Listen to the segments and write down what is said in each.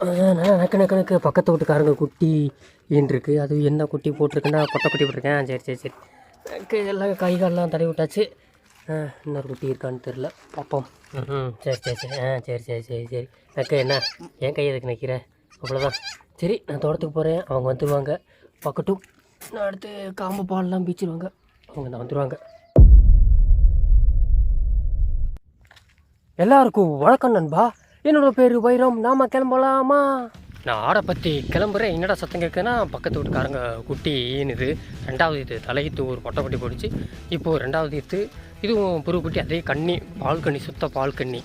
நக்கு நக்கு நக்கு பக்கத்து வீட்டுக்காரங்க குட்டி ஈன்றிருக்கு அது என்ன குட்டி போட்டிருக்குன்னா பொட்டை குட்டி போட்டிருக்கேன். சரி சரி சரி. நக்கு எல்லாம் கை காலெலாம் தடவி விட்டாச்சு. இன்னொரு குட்டி இருக்கான்னு தெரில பார்ப்போம். ம் சரி சரி சரி. ஆ சரி சரி சரி சரி. நக்கு என்ன? என் கை எதுக்கு நிற்கிற அவ்வளோதான் சரி நான் தோட்டத்துக்கு போகிறேன் அவங்க வந்துடுவாங்க பக்கட்டும் நான் அடுத்து காம்பு பால்லாம் பீச்சிடுவாங்க அவங்க நான் வந்துடுவாங்க எல்லாருக்கும் வணக்கம் நண்பா. என்னோட பேர் வைரம். நாம கிளம்பலாமா? நான் ஆடை பற்றி கிளம்புறேன். என்னடா சத்தம் கேட்குன்னா பக்கத்து வீட்டுக்காரங்க குட்டி ஈனுது ரெண்டாவது இது தலையித்து ஒரு பொட்டை குட்டி போடுச்சு. இப்போது ரெண்டாவது இது இதுவும் புரு குட்டி அதே கண்ணி பால் கண்ணி சுத்த பால் கண்ணி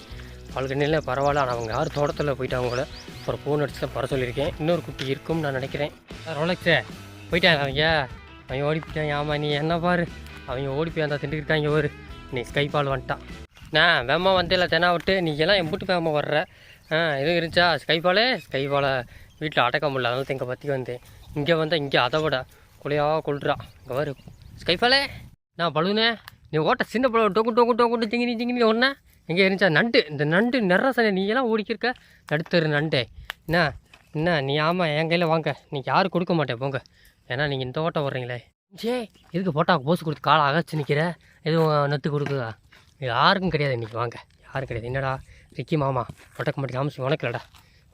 பால் கண்ணியில் பரவாயில்ல ஆனால் அவங்க யார் தோட்டத்தில் போயிட்டாங்க போல. அப்புறம் ஃபோன் அடிச்சு தான் வர சொல்லியிருக்கேன். இன்னொரு குட்டி இருக்கும்னு நான் நினைக்கிறேன். ரொலக்ஸே போயிட்டாங்க அவங்க. அவன் ஓடி போயிட்டாங்க ஆமாம் நீ என்ன பாரு? அவங்க ஓடி போய் அந்த திண்டுக்கிட்டு ஒரு நீ ஸ்கை பால் வந்துட்டான். நான் வேமா வந்தில்ல தெனா விட்டு நீ எல்லாம் எம்பிட்டு வேமா வர்ற. ஆ எதுவும் இருந்துச்சா? ஸ்கைபாலே ஸ்கைபாலை வீட்டில் அடக்க முடியல அதனால எங்கள் பற்றி வந்தேன். இங்கே வந்தால் இங்கே அதை விட. குலையாக கொள்றா இங்கே வரு ஸ்கைபாலே நான் பழுனே நீ ஓட்ட சின்ன பழ டோக்கு டோக்கு டோக்கு திங்கினி திங்கினி ஒன்றா எங்கே இருந்துச்சா? நண்டு. இந்த நண்டு நிறசனை நீ எல்லாம் ஓடிக்கிருக்க நடுத்தரு நண்டே. என்ன? என்ன? நீ ஆமாம் என் கையில் வாங்க. நீ யாரும் கொடுக்க மாட்டேன் போங்க. ஏன்னா நீங்கள் இந்த ஓட்டம் வர்றீங்களே ஜே எதுக்கு போட்டால் போஸ் கொடுத்து காலை அகச்சு நிற்கிற எதுவும் நத்து கொடுக்குதா? யாருக்கும் கிடையாது இன்றைக்கி வாங்க. யாரும் கிடையாது. என்னடா ரிக்கி மாமா உடக்க மாட்டேங்க காமிச்சு உனக்கு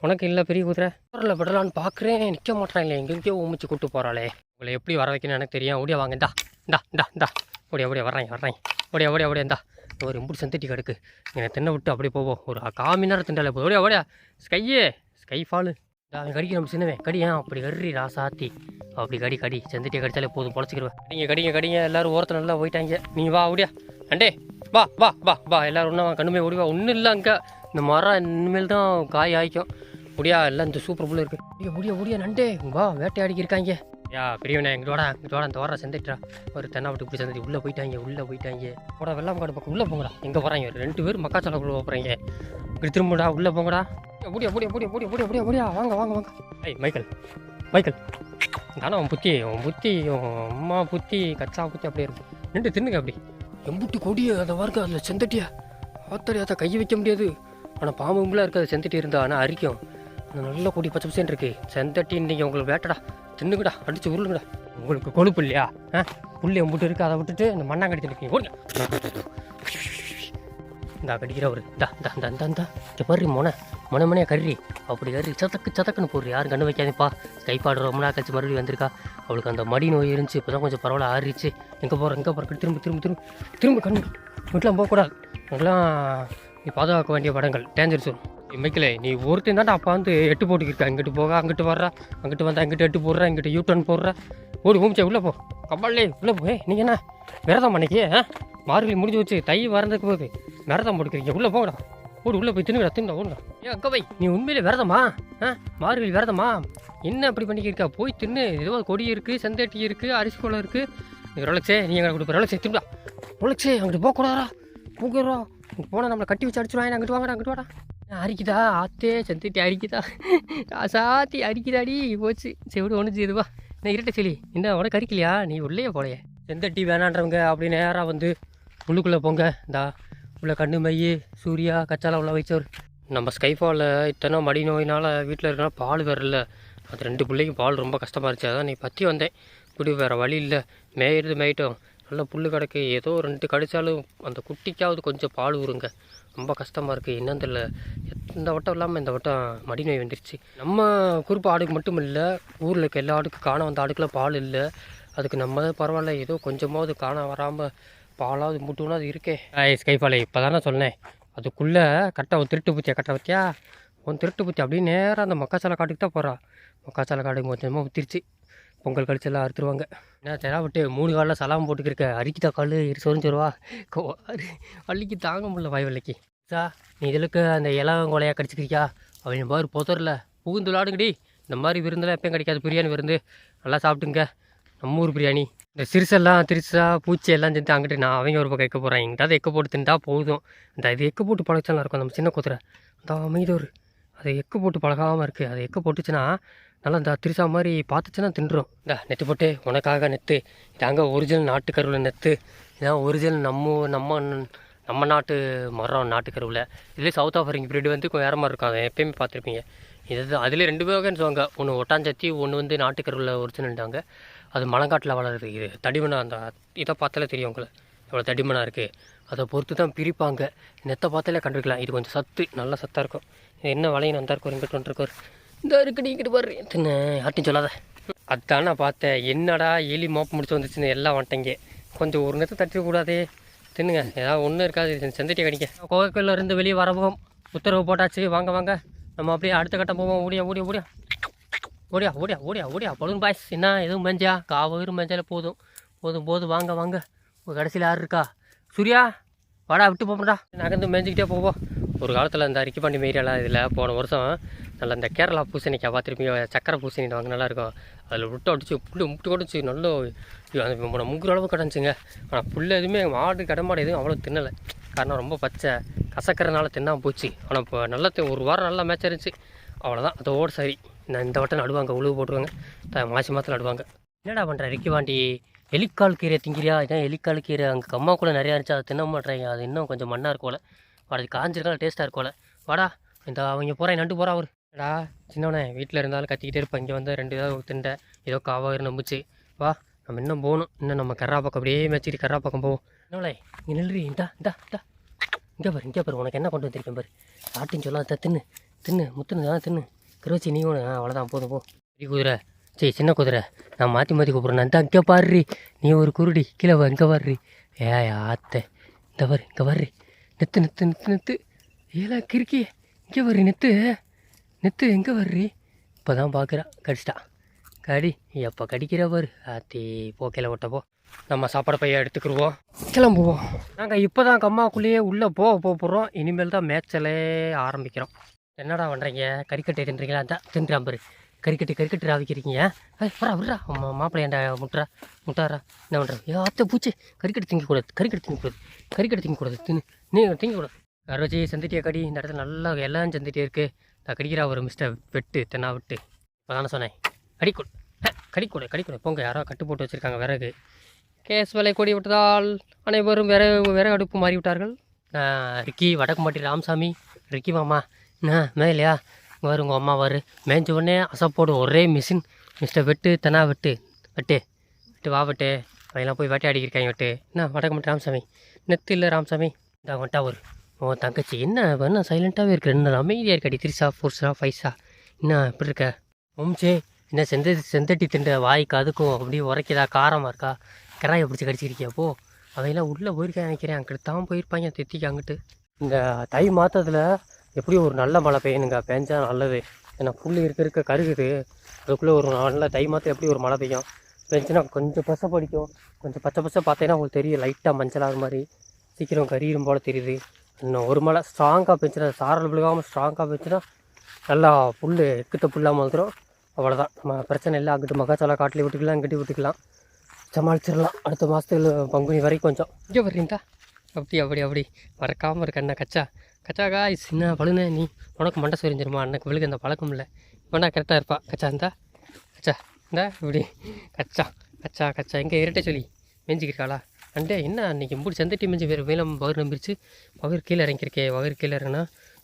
உனக்கு இல்லை பெரிய குதிரை. குதிரையில் விடலான்னு பார்க்குறேன் நிற்க மாட்டாங்களே எங்கெங்கேயோ உமிச்சு கூட்டு போகிறாளே உங்களை எப்படி வர வைக்கணும்னு எனக்கு தெரியும். ஓடியா வாங்க இந்தா. இந்தா இந்தா இந்தா. ஓடியா ஓடியா வர்றாங்க வர்றாங்க ஓடியா ஓடியா ஓடியா இந்தா. ஒரு இம்புடி செந்தட்டி கிடக்கு. என்னை தின்ன விட்டு அப்படியே போவோம். ஒரு காமி நேரம் திண்டாலே போதும். ஓடியா ஓடியா. ஸ்கையே ஸ்கை ஃபாலு. அவன் கடிக்க நம்ம சின்னவன். கடியா அப்படி கறி ராசாத்தி அப்படி கடி கடி. செந்தட்டியை கடிச்சாலே போதும் பொழைச்சிக்கிடுவேன் கடிங்க கடிங்க கடிங்க. எல்லாரும் ஓரத்தில் நல்லா போயிட்டாங்க. நீ வா ஓடியா. அண்டே வா வா வா வா எல்லாரும் ஒன்றா கண்ணுமே ஓடிவா ஒன்றும் இல்லை அங்கே. இந்த மரம் இனிமேல் தான் காய் ஆயிக்கும். முடியா? எல்லாம் இந்த சூப்பர் புள்ள இருக்கு. முடியா முடியா முடியா நண்டே. வா வேட்டையாடிக்கு இருக்காங்க. யா பெரியவனே எங்களோட எங்களோட அந்த இந்த வர செந்துட்டா ஒரு தென்னை விட்டு இப்படி செந்துட்டு உள்ளே போயிட்டாங்க உள்ளே போயிட்டாங்க. போடா வெள்ளாம் காடு பக்கம் உள்ளே போங்கடா. எங்கே போகிறாங்க ரெண்டு பேர் மக்காச்சோளம் குழு போகிறாங்க இப்படி திரும்படா உள்ளே போங்கடா. முடியா முடியா முடியா முடியா முடியா முடியா முடியா. வாங்க வாங்க வாங்க. ஐய் மைக்கேல் மைக்கேல். தானே உன் புத்தி உன் புத்தி உன் அம்மா புத்தி கச்சா புத்தி அப்படியே இருக்கும் நின்று தின்னுங்க அப்படி. எம்புட்டு கொடிய அதை வார்க்க அதில் செந்தட்டியா? ஆத்தடி அதை கை வைக்க முடியாது. ஆனால் பாம்புலாம் இருக்காது செந்தட்டி இருந்தா ஆனால் அரிக்கும். அந்த நல்ல கொடி பச்சை பச்சைன்னு இருக்கு. செந்தட்டி இன்னைக்கு உங்களுக்கு வேட்டடா. தின்னுங்கடா அடிச்சு உருளுங்கடா. உங்களுக்கு கொழுப்பு இல்லையா? ஆ? புள்ளி எம்புட்டு இருக்கு அதை விட்டுட்டு இந்த மண்ணாங்கடி ஓடுங்க. இந்தா கடிக்கிற ஒரு தா தா தா தா தா இங்கே பாரு மொனை. மொனை மொனையா கறி அப்படி கறி சதக்கு சதக்குன்னு போடுற. யாரும் கண்ணு வைக்காதேப்பா கைப்பாடு ரொம்ப நாள் கழிச்சு மறுபடியும் வந்திருக்கா. அவளுக்கு அந்த மடி நோய் இருந்துச்சு. இப்போ தான் கொஞ்சம் பரவாயில்ல ஆறிச்சு எங்கே போகிறோம் எங்கே போகிறோம் திரும்ப திரும்ப திரும்ப. திரும்ப கண்ணு. வீட்டிலாம் போகக்கூடாது இதெல்லாம் நீ பாதுகாக்க வேண்டிய படங்கள். டேஞ்சர் சோன் மைக்கிலே நீ ஒருத்தன் தான்டா அப்பா வந்து எட்டு போட்டுக்கிருக்கா. இங்கிட்டு போக அங்கிட்டு வர்றா. அங்கிட்டு வந்தா இங்கிட்டு எட்டு போடுறா. இங்கிட்டு யூ டர்ன் போடுற. ஓடி ஊமிச்சா உள்ளே போ. கபாலே உள்ளே போ. நீங்கள் என்ன? விரதம் அன்னைக்கு ஆ? மார்கழி முடிஞ்சு வச்சு தை வரதுக்கு போகுது விரதம் போட்டுக்கிறீங்க. உள்ளே போங்கடா. ஓடு உள்ளே போய் தின்னுடா தின்னுடா ஓடுடா. ஏ அக்கா வை. நீ உண்மையிலே விரதமா? ஆ? மார்கழி விரதமா? என்ன அப்படி பண்ணிக்கிருக்கா? போய் தின்னு. ஏதோ கொடி இருக்குது செந்தட்டி இருக்குது அரிசி குளம் இருக்குது ரொலக்ஸே நீ எங்களை கொடுப்ப ரொலக்ஸே தின்னுடா. ரொலக்ஸே அங்கிட்டு போகக்கூடாதா போகிறோம் போனால் நம்மளை கட்டி வச்சு அடிச்சிருவாங்க அங்கிட்டு வாங்கடா அங்கிட்டு வாடா. அரிக்குதா? ஆத்தே செந்தட்டி அரிக்குதா? சாத்தி அரிக்குதாடி போச்சு. செவிடு ஒன்று இதுவா நான் இருட்ட சொல்லி என்ன உனக்கு அரிக்கலையா? நீ உள்ளே போலையே. செந்தட்டி வேணான்றவங்க அப்படி நேராக வந்து உள்ளுக்குள்ளே போங்க. இந்தா. உள்ள கண்ணு மைய சூர்யா கச்சாலாம் உள்ள வைச்சவர் நம்ம ஸ்கைஃபாலில் இத்தனை மடி நோயினால் வீட்டில் இருக்கனா பால் வரல அது ரெண்டு பிள்ளைக்கும் பால் ரொம்ப கஷ்டமாக இருந்துச்சு. அதான் நீ பற்றி வந்தேன். இப்படி வேறு வழி இல்லை. மேயிறது மேயிட்டோம். நல்லா புல் கிடக்கு. ஏதோ ரெண்டு கடித்தாலும் அந்த குட்டிக்காவது கொஞ்சம் பால் ஊறுங்க ரொம்ப கஷ்டமாக இருக்குது என்னன்னு தெரியல. இந்த வட்டம் இல்லாமல் இந்த வட்டம் மடி நோய் வந்துருச்சு. நம்ம குறிப்பு ஆடுக்கு மட்டும் இல்லை. ஊரில் இருக்க எல்லா ஆடுக்கும் காண வந்த ஆடுக்கெலாம் பால் இல்லை. அதுக்கு நம்ம தான் பரவாயில்ல. ஏதோ கொஞ்சமாவது காண வராமல் பாலாவது முட்டுனா அது இருக்கே. ஐய் ஸ்கைஃபாலே இப்போ தானே சொன்னேன். அதுக்குள்ளே கரெக்டாக ஒரு திருட்டு பூச்சியா கட்ட வச்சியா உன் திருட்டு பூச்சி அப்படியே நேராக அந்த மக்காச்சாலை காட்டுக்கு தான் போகிறா மக்காச்சாலை காட்டுக்கு கொஞ்சமாக ஊற்றிருச்சு பொங்கல் கழிச்செல்லாம் அறுத்துருவாங்க. என்ன தெரா விட்டு மூணு காலில் சலாம் போட்டுக்கிருக்க அரிக்கிதா கால் இரு சொரிஞ்சிருவா வள்ளிக்கு தாங்க முடியல வாய் சா நீ இதுலுக்கு அந்த இளம் கொலையாக கடிச்சிக்கிறியா? அப்படின்னு பாரு போத்தரில் புகுந்து விளாடுங்கடி. இந்த மாதிரி விருந்தெல்லாம் எப்பயும் கிடைக்காது. பிரியாணி விருந்து. நல்லா சாப்பிட்டுங்க. நம்ம ஊர் பிரியாணி. இந்த சிறுசெல்லாம் திருசா பூச்சி எல்லாம் சேர்ந்து அங்கிட்டு நான் அவங்க ஒரு பக்கம் எக்க போகிறேன் எங்கிட்ட எக்க போட்டு தின்ட்டா போதும். இந்த இது எக்க போட்டு பழகிச்சாலும் இருக்கும் நம்ம சின்ன குதிரை. அந்த அமைதோர் அது எக்கு போட்டு பழகாமல் இருக்குது அது எக்கு போட்டுச்சுன்னா நல்லா இந்த திருசா மாதிரி பார்த்துச்சுன்னா தின்றும். இந்த நெத்து போட்டு உனக்காக நெத்து. இதாங்க ஒரிஜினல் நாட்டுக்கருவில் நெத்து. இதான் ஒரிஜினல் நம்ம நம்ம நம்ம நாட்டு மரம் நாட்டுக்கருவில். இதுலேயே சவுத் ஆஃப்ரிக்கன் பிரீடு வந்து கொஞ்சம் வேறு மாதிரி இருக்கும். அதை எப்பயுமே பார்த்துருப்பீங்க. இது அதில் ரெண்டு வகைன்னு சொல்லுவாங்க. ஒன்று ஒட்டாஞ்சத்தி ஒன்று வந்து நாட்டுக்கருவில் ஒரிஜினல்ட்டாங்க அது மலங்காட்டில் வளருது. இது தடிமனாக அந்த இதை பார்த்தாலே தெரியும் உங்களுக்கு எவ்வளோ தடிமனாக இருக்குது அதை பொறுத்து தான் பிரிப்பாங்க. நெத்தை பார்த்தாலே கண்டுக்கலாம் இது கொஞ்சம் சத்து நல்ல சத்தாக இருக்கும். இது என்ன வளையணும் அந்த இருக்கும் இங்கிட்டு ஒன்று இருக்கும் இந்த இருக்கு இங்கிட்டு பாரு. தின்னு யார்ட்டையும் சொல்லாத. அதான் நான் பார்த்தேன். என்னடா எலி மோப்ப முடிச்சு வந்துச்சுன்னு எல்லாம் வந்துட்டேங்க. கொஞ்சம் ஒரு நேரத்தை தட்டிடக்கூடாதே தின்னுங்க. ஏதாவது ஒன்றும் இருக்காது. செந்தட்டி கடிக்க கோவைக்குள்ள இருந்து வெளியே வரவும் உத்தரவு போட்டாச்சு. வாங்க வாங்க. நம்ம அப்படியே அடுத்த கட்டம் போவோம். ஓடியா ஓடியா ஓடியா. ஓடியா ஓடியா ஓடியா ஓடியா. பலூன் பாய்ஸ் என்ன எதுவும் மஞ்சா? காவரும் மஞ்சால போதும். போதும் போதும். வாங்க வாங்க. உங்க கடைசியில் யார் இருக்கா? சூர்யா வாடா விட்டு போப்படா நகர்ந்து மேய்ஞ்சிக்கிட்டே போவோம். ஒரு காலத்தில் இந்த அரிக்கிப்பாண்டி மேரியெல்லாம் இதில் போன வருஷம் நல்ல இந்த கேரளா பூசணிக்காய் பார்த்துருப்பீங்க சக்கரை பூசணி வாங்க நல்லாயிருக்கும் அதில் விட்டு அடிச்சு புல்லு முட்டு கொடிச்சு நல்ல இது அந்த முன்ன முங்குற கிடந்துச்சுங்க. ஆனால் புல்லு எதுவுமே மாடு கடமாடு எதுவும் அவ்வளோ தின்னலை. காரணம் ரொம்ப பச்சை. கசக்கிறனால தின்னாம போச்சு. ஆனால் இப்போ நல்லா ஒரு வாரம் நல்லா மேட்ச் இருந்துச்சு. அவ்வளோதான் அதோடு சரி. நான் இந்த வட்டம் நடுவாங்க உழுவு போட்டுருவாங்க. மாசி மாதத்தில் நடுவாங்க. என்னடா பண்ணுற ரிக்கிவாண்டி எலிக்கால் கீரை திங்கிறியா? இதான் எலிக்கால் கீரை. அங்கே கம்மாக்குள்ளே நிறையா இருந்துச்சு அதை தின்ன மாட்டேறாங்க. அது இன்னும் கொஞ்சம் மண்ணாக இருக்கோல அது காஞ்சிருக்கால டேஸ்ட்டாக இருக்கோல வாடா இந்த அவங்க போகிறேன் நண்டு போகிறா அவர். டா சின்னவனே வீட்டில் இருந்தாலும் கத்திக்கிட்டே இருப்பேன் இங்கே வந்து ரெண்டு ஏதாவது திண்ட ஏதோ காவாக நம்பிச்சு. வா நம்ம இன்னும் போகணும். இன்னும் நம்ம கரா பக்கம் அப்படியே மேய்ச்சிட்டு கர்ரா பக்கம் போவோம். என்னவளே இங்கே நில்றி இந்தா இந்தா இந்தா. இங்கே பாரு இங்கே பாரு உனக்கு என்ன கொண்டு வந்திருக்கேன் பாரு. ஆட்டின்னு சொல்லாத தின்னு. தின்னு முத்துன்னு தான் தின்னு. கருவச்சி நீ ஒன்று அவ்வளோதான் போதும் போ. பெரிய குதிரை. சரி சின்ன குதிரை. நான் மாற்றி மாற்றி கூப்பிட்றேன். நான் இங்கே பாடுறி நீ ஒரு குருடி. கீழே வா இங்கே வர்றி. ஏ ஆத்தை. இந்த பாரு இங்கே வர்றி. நெத்து நெத்து நெத்து நெத்து. ஏலா கிறுக்கி இங்கே வர்றி நெத்து. நெத்து எங்கே வர்றி. இப்போ தான் பார்க்குறா கடிச்சிட்டா. கடி. எப்போ கடிக்கிற பாரு. ஆத்தி போ கீழே ஓட்ட போ. நம்ம சாப்பாடு பையன் எடுத்துக்கிடுவோம் கிளம்புவோம். நாங்கள் இப்போ தான் கம்மாக்குள்ளேயே உள்ளே போக போக போகிறோம் இனிமேல் தான் மேய்ச்சலே ஆரம்பிக்கிறோம். என்னடா பண்ணுறீங்க கறிக்கட்டை தின்றீங்களா? அதான் தின்றான் பாரு. கறிக்கட்டு கறிக்கட்டு ராவிக்கிறீங்க. ஏய் வரா விட்றா. அம்மா மாப்பிள்ளை முட்டுறா? முட்டாரா என்ன பண்ணுற ஏ அத்தை பூச்சி. கறிக்கட்டு திங்கக்கூடாது. கறிக்கட்டு திங்கக்கூடாது. கறிக்கட்டு திங்கக்கூடாது. தின்னு. நீ திங்கக்கூடாது. வச்சு சந்திட்டியா கடி? இந்த இடத்துல நல்லா எல்லாம் செந்துட்டே இருக்கு. நான் கடிக்கிறா ஒரு மிஸ்டர் வெட்டு தென்னா விட்டு. இப்போ தானே சொன்னேன். கடிக்கூட. கடிக்கூட கடிக்கூட. போங்க யாரோ கட்டு போட்டு வச்சுருக்காங்க விறகு. கேஸ் விலை கூடி விட்டதால் அனைவரும் விறகு விறகு அடுப்பு மாறி விட்டார்கள் ரிக்கி வடக்குமாட்டி ராமசாமி. ரிக்கி மாமா என்ன மேலையா இங்கே வரு உங்கள் அம்மா வரு மேய்ஞ்ச உடனே அசப்போடு ஒரே மிஷின் மிஸ்டர் வெட்டு தெனா வெட்டு. வெட்டு. வெட்டு வா வெட்டு. அதெல்லாம் போய் வேட்டை. வெட்டு என்ன வடக்குமாட்டி ராமசாமி. நெத்து இல்லை ராமசாமி. இந்த வந்துட்டா ஒரு உன் தங்கச்சி. என்ன என்ன சைலண்ட்டாகவே இருக்கு? ரெண்டு நாள் அமைதியாக இருக்கடி த்ரீஸா ஃபோர்ஸா ஃபைவ்ஸா என்ன எப்படி இருக்க? ஓம்ச்சே என்ன செந்த செந்தட்டி திண்ட வாய்க்கு அதுக்கும் அப்படியே உரைக்குதா? காரமாக இருக்கா? கராயை பிடிச்சி கடிச்சிருக்கியா போ. அவையெல்லாம் உள்ளே போயிருக்கேன் நினைக்கிறேன். அங்கிட்டு தான் போயிருப்பாங்க தித்திக்கு அங்கிட்டு. இந்த தை மாதத்தில் எப்படியும் ஒரு நல்ல மழை பெய்யணுங்க. பெஞ்சா நல்லது. ஏன்னா புல் இருக்க இருக்க கருகுது. அதுக்குள்ளே ஒரு நல்ல தை எப்படி ஒரு மழை பெய்யும்? பெஞ்சுன்னா கொஞ்சம் பசை படிக்கும் கொஞ்சம் பச்சை பச்சை பார்த்தீங்கன்னா உங்களுக்கு தெரியும். லைட்டாக மஞ்சளாக மாதிரி. சீக்கிரம் கரியிடும் போல் தெரியுது. இன்னும் ஒரு மழை ஸ்ட்ராங்காக பெஞ்சுனா சாரல் விழுகாமல் ஸ்ட்ராங்காக பெஞ்சுனா நல்லா புல் எக்கத்த புல்லாமல் வந்துடும் அவ்வளோதான் நம்ம பிரச்சனை இல்லை. அங்கிட்டு மகாச்சாலா காட்டில் விட்டுக்கலாம் இங்கிட்டு விட்டுக்கலாம். சமாளிச்சிடலாம். அடுத்த மாதத்துல பங்குனி வரைக்கும் கொஞ்சம். இங்கே வர்றீங்களா? அப்படி அப்படி அப்படி. மறக்காமல் இருக்க அண்ணா கச்சா. கச்சா இது சின்ன பழுனே நீ உனக்கு மண்டை சொரிஞ்சிருமா அன்னைக்கு விழுக்கு அந்த பழக்கம் இல்லை இவனா கரெக்டாக இருப்பா. கச்சா இருந்தா கச்சா இந்தா இப்படி. கச்சா கச்சா கச்சா. எங்கே இரட்டை சொல்லி. மேஞ்சிக்கிருக்காளா அண்டே என்ன அன்றைக்கி மூடி செந்தட்டி மெஞ்சி வேறு வேலம் வயிறு நம்பிருச்சு. பகிர் கீழே இறங்கியிருக்கே பகிர் கீழே இறங்கினா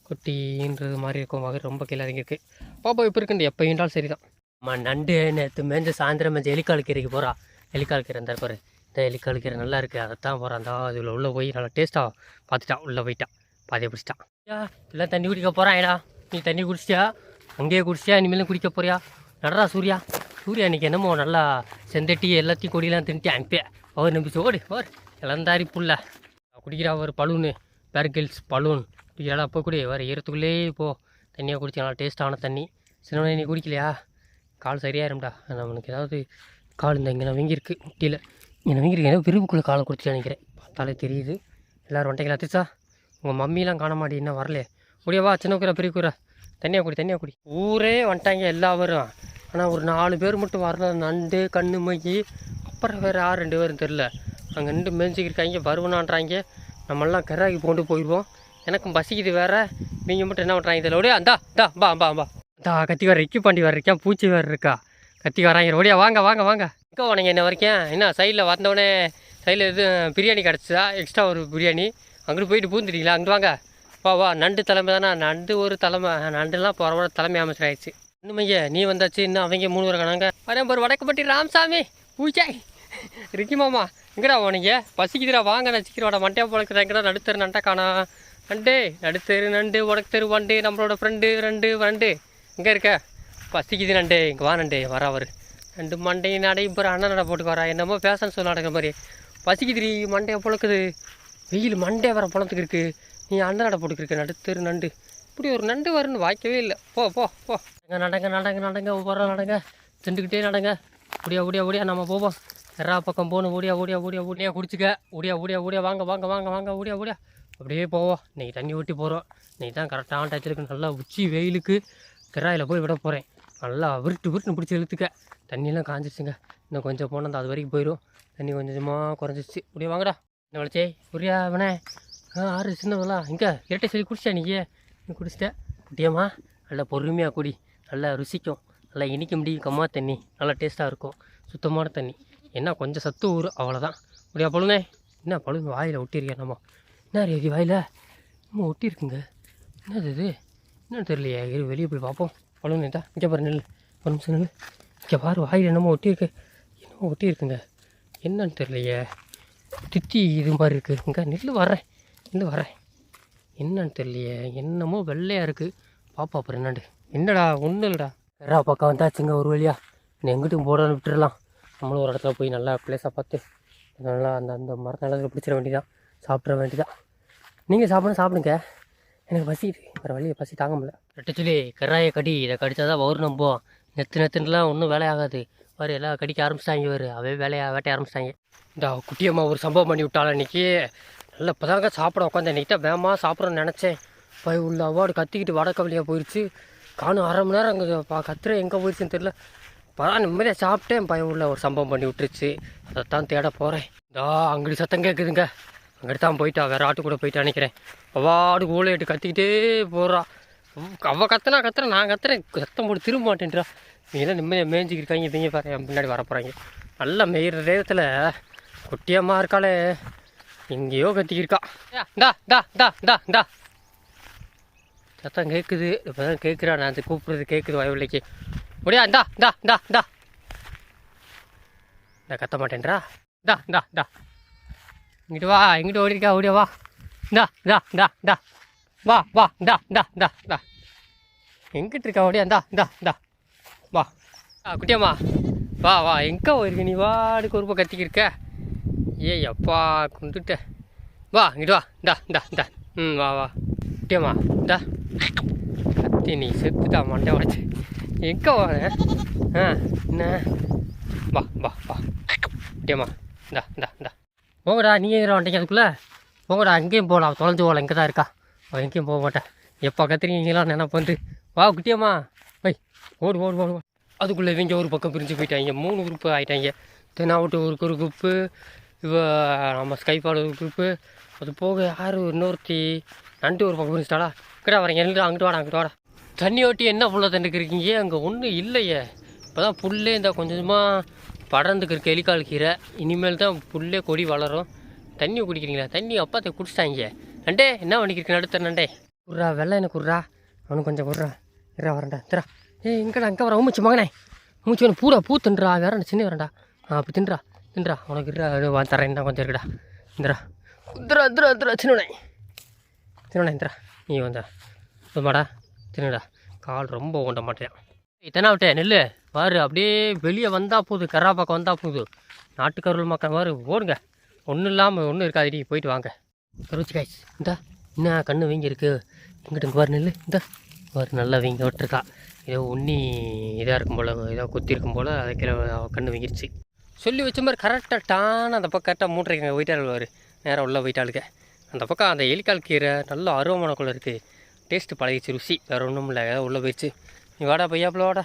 குட்டின்றது மாதிரி இருக்கும். வயிறு ரொம்ப கீழே இறங்கியிருக்கு. பாப்பா இப்போ இருக்குண்டு. எப்போ இருந்தாலும் சரி தான் அம்மா நண்டு நேற்று மேஞ்ச சாயந்தரம் மேஞ்ச எலிக்கால் கீரைக்கு போகிறா எலிக்கால் கீரை இந்த பாரு. இந்த எலிக்கால் கீரை நல்லா இருக்குது அதைத்தான் போகிறான் அந்த அதில் உள்ளே போய் நல்லா டேஸ்ட்டாக பார்த்துட்டா. உள்ளே போயிட்டான் பாதையை பிடிச்சிட்டான். ஐயா எல்லாம் தண்ணி குடிக்க போகிறான் ஏடா நீ தண்ணி குடிச்சியா அங்கேயே குடிச்சியா இனிமேலும் குடிக்க போறியா? நடரா சூர்யா. சூர்யா இன்னைக்கு என்னமோ நல்லா செந்தட்டி எல்லாத்தையும் கொடியெல்லாம் தின்ட்டு அனுப்பே அவர் நம்பிச்சு ஓடு ஓர் இளந்தாரி புள்ள. குடிக்கிறா ஒரு பலூனு. பேர்கில்ஸ் பலூன். குடிக்கிறாடா போய் குடி. வேறு ஈரத்துக்குள்ளேயே போ. தண்ணியாக குடிச்சு நல்லா டேஸ்ட்டான தண்ணி. சின்ன நீ குடிக்கலையா? கால் சரியாயிரும்டா. நம்மளுக்கு ஏதாவது கால் இந்த இங்கே வீங்கியிருக்கு முட்டியில் இங்கே வீங்கிருக்கு ஏதோ விரும்புக்குள்ளே காலை கொடுத்துட்டு நினைக்கிறேன். பார்த்தாலே தெரியுது. எல்லோரும் வந்துட்டீங்களா திச்சா உங்கள் மம்மிலாம் காண மாட்டி இன்னும் வரலையே. முடியவா சின்ன குறை பெரிய குறை தனியாக குடி தனியாக குடி. ஊரே வந்துட்டாங்க எல்லாரும். ஆனால் ஒரு நாலு பேர் மட்டும் வரல. நண்டு கண்ணு மையி அப்புறம் வேறு யார் ரெண்டு பேரும் தெரில அங்கே ரெண்டு மேய்ச்சிக்கிருக்காங்க வருவனான்றாங்க நம்மளாம் கராக்கி கொண்டு போயிடுவோம் எனக்கும் பசிக்குது வேறு. நீங்கள் மட்டும் என்ன பண்ணுறாங்க இதில் ஓடியா? அந்தா தா பா பா பா தா கத்தி வர இக்கி பாண்டி வேறு இருக்கேன் பூச்சி வேறு இருக்கா. கத்தி வராங்க ஓடியா வாங்க வாங்க வாங்க. இங்கே போனீங்க? என்ன வரைக்கும்? என்ன சைடில் வந்தோடனே சைடில் எதுவும் பிரியாணி கிடச்சிதா? எக்ஸ்ட்ரா ஒரு பிரியாணி. அங்கிட்டு போயிட்டு பூந்துட்டீங்களா அங்கிட்டு வாங்க. வா வா. நண்டு தலைமை தானே. நண்டு ஒரு தலைமை. நண்டுலாம் பரவாயில்ல தலைமை அமைச்சர் ஆயிடுச்சு. இன்னும் ஐயா நீ வந்தாச்சு. இன்னும் அவங்க மூணு பேர் காணாங்க வரேன் ஒரு வடக்கப்பட்டி ராமசாமி. பூச்சாய் ரிக்கி மாமா எங்கடா போனீங்க பசிக்குதுடா. வாங்க நான் சீக்கிரம் வாடா. மண்டையா பழக்கிறேன் எங்கடா நடுத்தரு நண்டா காணா? நண்டு நடுத்தரு நண்டு உடக்தரு வண்டு நம்மளோட ஃப்ரெண்டு ரெண்டு வண்டு. எங்கே இருக்க? பசிக்குது நண்டு. இங்கே வா நண்டு. வரா அவர் ரெண்டு மண்டையும் நடை இப்போ அண்ணன் நடை போட்டுக்கு வரா? என்னமோ பேசன்னு சொல்ல நடக்கிற மாதிரி பசிக்குதுரி மண்டையை பொழக்குது. வெயில் மண்டே வர பணத்துக்கு இருக்குது நீ அண்ணன் நடை போட்டுக்கிருக்க நடுத்தரு நண்டு. இப்படி ஒரு நண்டு வருன்னு வாய்க்கவே இல்லை. போ போ போ. நடங்க நடங்க நடங்க ஒவ்வொரு நடங்க. திண்டுக்கிட்டே நடங்க. ஓடியா ஓடியா ஓடியா நம்ம போவோம். எறா பக்கம் போகணும். ஓடியா ஓடியா ஓடியா ஓடியா குடிச்சிக்க. ஓடியா ஓடியா ஓடியா வாங்க வாங்க வாங்க வாங்க ஓடியா ஓடியா. அப்படியே போவோம். இன்னைக்கு தண்ணி ஊட்டி போகிறோம் நீ தான் கரெக்டான டயத்தில் நல்லா உச்சி வெயிலுக்கு கிராயில் போய் விட போகிறேன் நல்லா விருட்டு விருட்டு பிடிச்சி இழுத்துக்க. தண்ணியெல்லாம் காஞ்சிருச்சுங்க. இன்னும் கொஞ்சம் போனால் அது வரைக்கும் போயிடும் தண்ணி கொஞ்சமாக குறைஞ்சிச்சு அப்படியே வாங்கடா. என்ன வளச்சே புரியா அவனே? ஆ ஆறு சின்னதெல்லாம் இங்கே இரட்டை சொல்லி குடிச்சிட்டா நீ? நீ குடிச்சிட்ட. குட்டியம்மா நல்லா பொறுமையாக குடி. நல்லா ருசிக்கும். நல்லா இனிக்க முடியும் கம்மா தண்ணி. நல்லா டேஸ்ட்டாக இருக்கும். சுத்தமான தண்ணி. என்ன கொஞ்சம் சத்து ஊர் அவ்வளோதான் முடியா பழுனே? என்ன பழுங்க வாயில் ஒட்டியிருக்கேன் நம்ம? என்ன ரேதி வாயில்? நம்ம ஒட்டியிருக்குங்க என்னது இது? என்னன்னு தெரியலையே. இரு வெளியே போய் பார்ப்போம் பழுனே தான் இங்கே பாரு நெல் ஒரு நிமிஷம் நெல் இங்கே பாரு வாயில் என்னமோ ஒட்டியிருக்கு. என்னமோ ஒட்டியிருக்குங்க. என்னன்னு தெரியலையே. தித்தி இது மாதிரி இருக்குது இங்கே நெல் வரேன் நெல் வரேன் என்னன்னு தெரியலையே. என்னமோ வெள்ளையாக இருக்குது பாப்பா அப்புறம் என்னண்டு. என்னடா ஒன்றும் இல்லைடா வேறா பக்கம் வந்தாச்சுங்க ஒரு வழியா. நீ எங்கிட்டும் போடணும் விட்டுடலாம் நம்மளும் ஒரு இடத்துல போய் நல்லா பிளேஸாக பார்த்து நல்லா அந்த அந்த மரத்த நிலத்தில் பிடிச்சிட வேண்டியதான் சாப்பிட்ற வேண்டியதான் நீங்கள் சாப்பிட சாப்பிடுங்க. எனக்கு பசிக்குது. வேறு வழியை பசி தாங்க முடியல. ரெட்டச்சுலி கராயை கடி. இதை கடித்தா தான் வரும் நம்போம். நெத்து நெத்துலாம் ஒன்றும் வேலையாகாது. அவர் எல்லாம் கடிக்க ஆரம்பிச்சிட்டாங்க இவர். அவே வேலையை வேட்டைய ஆரம்பிச்சிட்டாங்க. இந்த குட்டியம்மா ஒரு சம்பவம் பண்ணி விட்டாள் அன்றைக்கி நல்ல இப்போதாங்க சாப்பிட உட்காந்து அன்றைக்கி தான் வேகமாக சாப்பிட்றேன்னு நினச்சேன். போய் உள்ள அவார்டு கத்திக்கிட்டு வடக்கவலியாக போயிடுச்சு காணும் அரை மணி நேரம் அங்கே பா கத்துறேன். எங்கே போயிடுச்சுன்னு தெரில பரவாயில்ல நிம்மதியாக சாப்பிட்டேன். பையன் உள்ள ஒரு சம்பவம் பண்ணி விட்டுருச்சு. அதைத்தான் தேட போகிறேன் இதா அங்கடி சத்தம் கேட்குதுங்க அங்கிட்டு தான் போயிட்டா. வேறு ஆட்டு கூட போயிட்டு நினைக்கிறேன். அவாடு ஊழையிட்டு கத்திக்கிட்டே போகிறா அவள் கத்துனா கத்துறேன். நான் கத்துறேன். சத்தம் போட்டு திரும்ப மாட்டேன்றா. நீங்களாம் நிம்மதியாக மேய்ஞ்சிக்கிருக்காங்க இவங்க பாரு என் பின்னாடி வர போகிறாங்க நல்லா மேயிற நேரத்தில் குட்டியம்மா இருக்காளே எங்கேயோ கத்திக்கிருக்கா டா டா டா டா டா சத்தம் கேட்குது இப்போ தான் கேட்குறா நான் அது கூப்பிடுறது கேட்குது வயவில்லைக்கு முடியா இந்தா இந்தா இந்தா இந்தா இந்த கத்த மாட்டேன்றா டா டா டா இங்கிட்டு வா இங்கிட்டு ஓடிருக்கா ஓடியா வா இந்தா இந்தா இந்தா இந்தா வா வா இந்தா இந்தா இந்தா இந்தா எங்கிட்டு இருக்கா ஓடியா இந்தா இந்தா இந்தா வா. ஆ குட்டியம்மா. வா வா. எங்கே போயிருக்க நீ? வாடுக்கு ஒரு பக்கம் கத்திக்கிருக்க ஏய் அப்பா கொண்டுட்ட வா இங்கிட்டு வா. இந்தா இந்தா இந்தா. ம் வா வா. குட்டியம்மா இந்தா. கத்தி நீ செத்துட்டா மண்டை உடச்சு. எங்கே வாங்க ஆ என்ன? வா வா வா. குட்டியம்மா இந்தா இந்தா இந்தா. போங்கடா நீ எங்கிற வண்டிங்க அதுக்குள்ளே? போங்கடா அங்கேயும் போகலாம் தொலைஞ்சு போகலாம் இங்கே தான் இருக்கா. அவள் எங்கேயும் போக மாட்டேன் எப்போ கத்துறீங்களாம் நினைப்பு வந்து வா குட்டியம்மா. வை ஓடு ஓடு ஓடு அதுக்குள்ளே இவங்க ஒரு பக்கம் பிரிஞ்சு போயிட்டாங்க. மூணு குரூப்பு ஆகிட்டாங்க தென்னாவட்டு ஒரு ஒரு குரூப்பு இவ நம்ம ஸ்கைப்பாடு ஒரு குரூப்பு அது போக யார்? இன்னொருத்தி. நண்டு ஒரு பக்கம் பிரிஞ்சிட்டாடா கிட்ட வரீங்க எல்லாம் அங்கிட்டு வாடா அங்கிட்டு வாடா. தண்ணி ஓட்டி என்ன புள்ள தண்டுக்கு இருக்கீங்க? அங்கே ஒன்றும் இல்லையே. இப்போ தான் புல்லே இந்த கொஞ்சம் கொஞ்சமாக படர்ந்துக்கு இருக்க எலிக்கால் கீரை. இனிமேல் தான் புல்லே கொடி வளரும். தண்ணி குடிக்கிறீங்களா? தண்ணி அப்பாத்தை குடிச்சிட்டாங்க. நண்டே என்ன பண்ணிக்கிறீங்க நடுத்த நண்டே. குர்ரா வெள்ளை எனக்கு குர்ரா அவனுக்கு கொஞ்சம் குர்ரா இரா வரண்டா திரா ஏய் எங்கடா அங்கே வர மூச்சு மகனே. மூச்சு வேணும் பூரா பூ தின்றா வேற சின்ன வரண்டா ஆ அப்படி தின்றா தின்றா. உனக்கு இரா தரேன் கொஞ்சம் இருக்குடா இந்திரா திரா திரா திரா சின்னவனே. சின்னவனே இந்திரா நீ வந்தா. மாடா தின்னுடா கால் ரொம்ப ஓண்ட மாட்டேன் இத்தனை விட்டே நெல் பாரு அப்படியே வெளியே வந்தால் போகுது கரா பக்கம் வந்தால் போகுது நாட்டுக்கருள் மக்கள் மாதிரி ஓடுங்க. ஒன்றும் இல்லாமல் ஒன்றும் இருக்காதுடி போயிட்டு வாங்க. கருச்சி காய்ச்சி இந்தா என்ன கண்ணு வீங்கி இருக்கு இங்கிட்ட இங்கே பாரு நெல் இந்த. ஒரு நல்லா வீங்க விட்டுருக்கா. ஏதோ உண்ணி இதாக இருக்கும் போல் ஏதோ குத்தி இருக்கும் போல் அதை கீழே அவ கண்ணு வீங்கிருச்சு. சொல்லி வச்ச மாதிரி கரெக்டாக டான் அந்த பக்கம் கரெக்டாக மூட்டைங்க போயிட்டாள் வருவார் நேராக உள்ளே போயிட்டாளுங்க அந்த பக்கம் அந்த எலிக்கால் கீரை நல்ல அருவமானக்குள்ள இருக்குது டேஸ்ட்டு பழகிச்சு ருசி. வேறு ஒன்றும் இல்லை ஏதோ உள்ளே போயிடுச்சு நீ வாடா பையாப்பில் வாடா.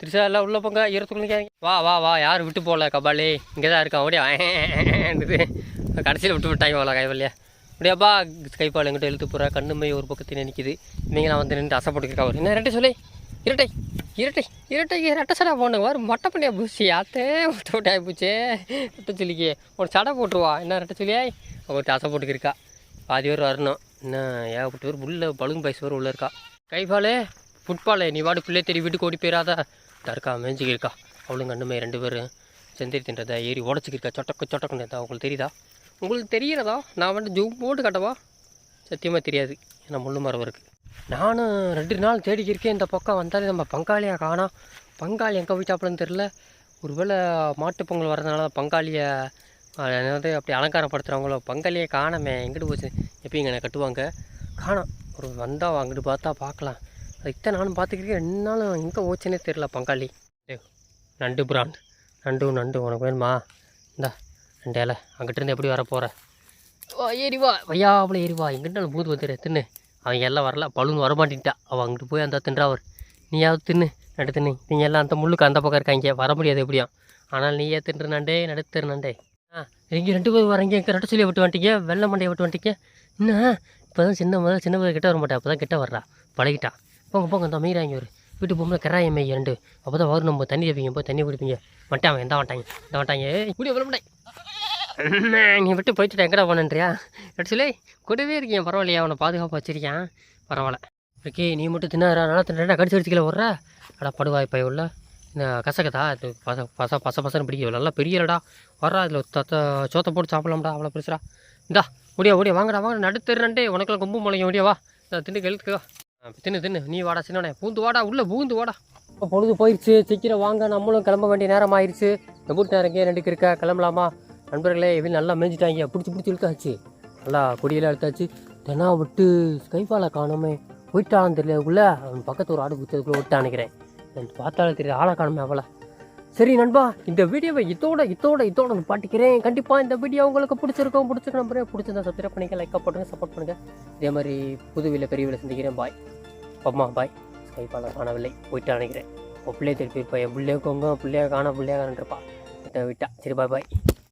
திருச்சா எல்லாம் உள்ளே போங்க ஈரத்துக்குள்ள வா வா வா யார் விட்டு போகல கபாலி. இங்கே தான் இருக்கான் ஓடியா. கடைசியில் விட்டு விட்டாங்க போகல கைவல்லையா. அப்படியாப்பா? கைப்பால் எங்கிட்ட இழுத்து போகிற கண்ணுமை ஒரு பக்கத்தில் நிற்கிது இவங்களாம் வந்து நின்று அசைப்பட்டுருக்கா அவர். என்ன இரட்டை சொல்லி. இரட்டை இரட்டை இரட்டை ரெட்டை சடை போடணும். வரும் மொட்டை பண்ணியா பூச்சி. ஆத்தே மொட்டை மொட்டையா பூச்சே. ரெட்டை சொல்லிக்கு. ஒரு சடை போட்டுருவா. என்ன ரெட்டை சொல்லியாய் அவர்கிட்ட அசை போட்டுக்கிருக்கா பாதி பேர் வரணும். இன்னும் ஏகப்பட்ட பேர் உள்ள பலூன் பைசு பேர் உள்ளே இருக்கா. கைப்பாலே ஃபுட்பாலே நீ வாடு பிள்ளை தெரிய வீட்டுக்கு ஓடி போயிடாத தற்கா மேஞ்சிக்கிருக்கா அவளும் கண்ணுமே ரெண்டு பேரும் செந்திரி தின்றதை ஏறி உடச்சிக்கிருக்கா சொட்டக்கு சொட்டக்குன்னு இருந்தா உங்களுக்கு தெரியுதா? உங்களுக்கு தெரியிறதா? நான் வந்து ஜூம் போட்டு கட்டவா? சத்தியமாக தெரியாது. ஏன்னா முள்ளு மரம் இருக்குது நானும் ரெண்டு நாள் தேடிக்கிருக்கேன் இந்த பக்கம் வந்தாலே நம்ம பங்காளியாக காணோம். பங்காளி எங்கே போயிட்டாப்புலன்னு தெரில ஒருவேளை மாட்டு பொங்கல் வரதுனால பங்காளியை வந்து அப்படி அலங்காரப்படுத்துகிறவங்களோ பங்காளியை காணமே. எங்கிட்டு போச்சு? எப்பயும் இங்கே கட்டுவாங்க. காணோம். ஒரு வந்தால் அங்கிட்டு பார்த்தா பார்க்கலாம். அது இத்தனை நானும் பார்த்துக்கிட்டே ரெண்டு நாளும் எங்கே போச்சுன்னே தெரில பங்காளி. நண்டு பிராண்ட் நண்டு நண்டு உனக்கு வேணுமா? இந்தா. ரெண்டு இலை. அங்கிட்டிருந்து எப்படி வர போகிற வா ஏறி வா. வையாவில் ஏறி வா. எங்கிட்ட பூத்து வந்துடு தின்னு. அவங்க எல்லாம் வரல. பலூன் வரமாட்டின்ட்டா. அவள் அங்கிட்டு போய் அந்த தின்றா அவர். நீயாவது தின்னு. நடு தின்னு. நீங்கள் எல்லாம் அந்த முள்ளுக்கு அந்த பக்கம் இருக்காங்க. வர முடியாது எப்படியும். ஆனால் நீயே தின்று நண்டே நடுத்தரு நண்டே. ஆ நீங்கள் ரெண்டு பேர் வரீங்க எங்கே ரெட்ட சொல்லி விட்டு வந்துட்டீங்க. வெள்ளை மண்டையை விட்டு வந்துட்டீங்க. என்ன? இப்போ தான் சின்ன முதல்ல சின்ன முதல்ல கிட்ட வர மாட்டா. அப்போ தான் கிட்ட வர்றா. பழகிட்டா. போங்க போங்க. இந்த மீறாங்க ஒரு வீட்டு போகும்போது கராய மெய் ரெண்டு அப்போ தான் வரும் நம்ம தண்ணி வைப்பீங்க போய் தண்ணி குடிப்பீங்க. வந்துட்டான் அவன் எந்த வந்துட்டாங்க. இந்த வந்துட்டாங்க. ஏய் குடி வர மாட்டேன் நீ விட்டு போயிட்டு எங்கடா போனன்றியா? கடைசியிலே கூடவே இருக்கீங்க பரவாயில்லையா? அவனை பாதுகாப்பாக வச்சிருக்கேன். பரவாயில்ல. ஓகே நீ மட்டும் தின்னாரா நல்லா தின்னா கடிச்சு அடிச்சிக்கல வர்ற அடா படுவாய் பய உள்ள. இந்த கசக்கதா? பச பச பச பசன்னு பிடிக்கல நல்லா பெரியலடா. வர்றா அதில் தத்த சோத்தை போட்டு சாப்பிடலாம்டா அவ்வளோ பெருசுடா. இந்தா முடியா ஓடியா வாங்கடா வாங்க நடுத்தருன்ட்டே உனக்கெல்லாம் கொம்பு முளைங்க முடியா வா. இந்த தின்னு கழுத்துக்கோ தின்னு தின்னு. நீ வாடா சின்னவனே. பூந்து வாடா உள்ளே பூந்து வாடா. இப்போ பொழுது போயிடுச்சு சீக்கிரம் வாங்க. நம்மளும் கிளம்ப வேண்டிய நேரம் ஆயிடுச்சு எப்படி நேரம் இங்கே ரெண்டுக்கு இருக்கா. கிளம்பலாமா? நண்பர்களே இவன் நல்லா மேய்ஞ்சிட்டாங்க பிடிச்சி பிடிச்சி இழுத்தாச்சு. நல்லா கொடியெல்லாம் இழுத்தாச்சு. தெனா விட்டு ஸ்கைஃபாலை காணோமே. போயிட்டான்னு தெரியலக்குள்ள அவன் பக்கத்து ஒரு ஆடு பிடிச்சதுக்குள்ளே விட்டான் நினைக்கிறேன். பார்த்தாலும் பார்த்தாலே தெரியல ஆளை காணுமே அவளை. சரி நண்பா இந்த வீடியோவை இதோட இதோட இதோட பாட்டிக்கிறேன். கண்டிப்பாக இந்த வீடியோ உங்களுக்கு பிடிச்சிருக்கும் பிடிச்சிருக்க நம்புறேன் பிடிச்சிருந்தா சப்ஸ்கிரைப் பண்ணிக்க லைக் பண்ணுங்கள் சப்போர்ட் பண்ணுங்க. இதே மாதிரி புதுவில பெரியவில் சந்திக்கிறேன். பாய் அம்மா பாய் ஸ்கைஃபால காணவில்லை. போயிட்டு அணைக்கிறேன் உன் பிள்ளைய திருப்பி இருப்பா என் பிள்ளைய கொங்க பிள்ளைய காண பிள்ளைய காணிருப்பா விட்டா சரி பாய் பாய்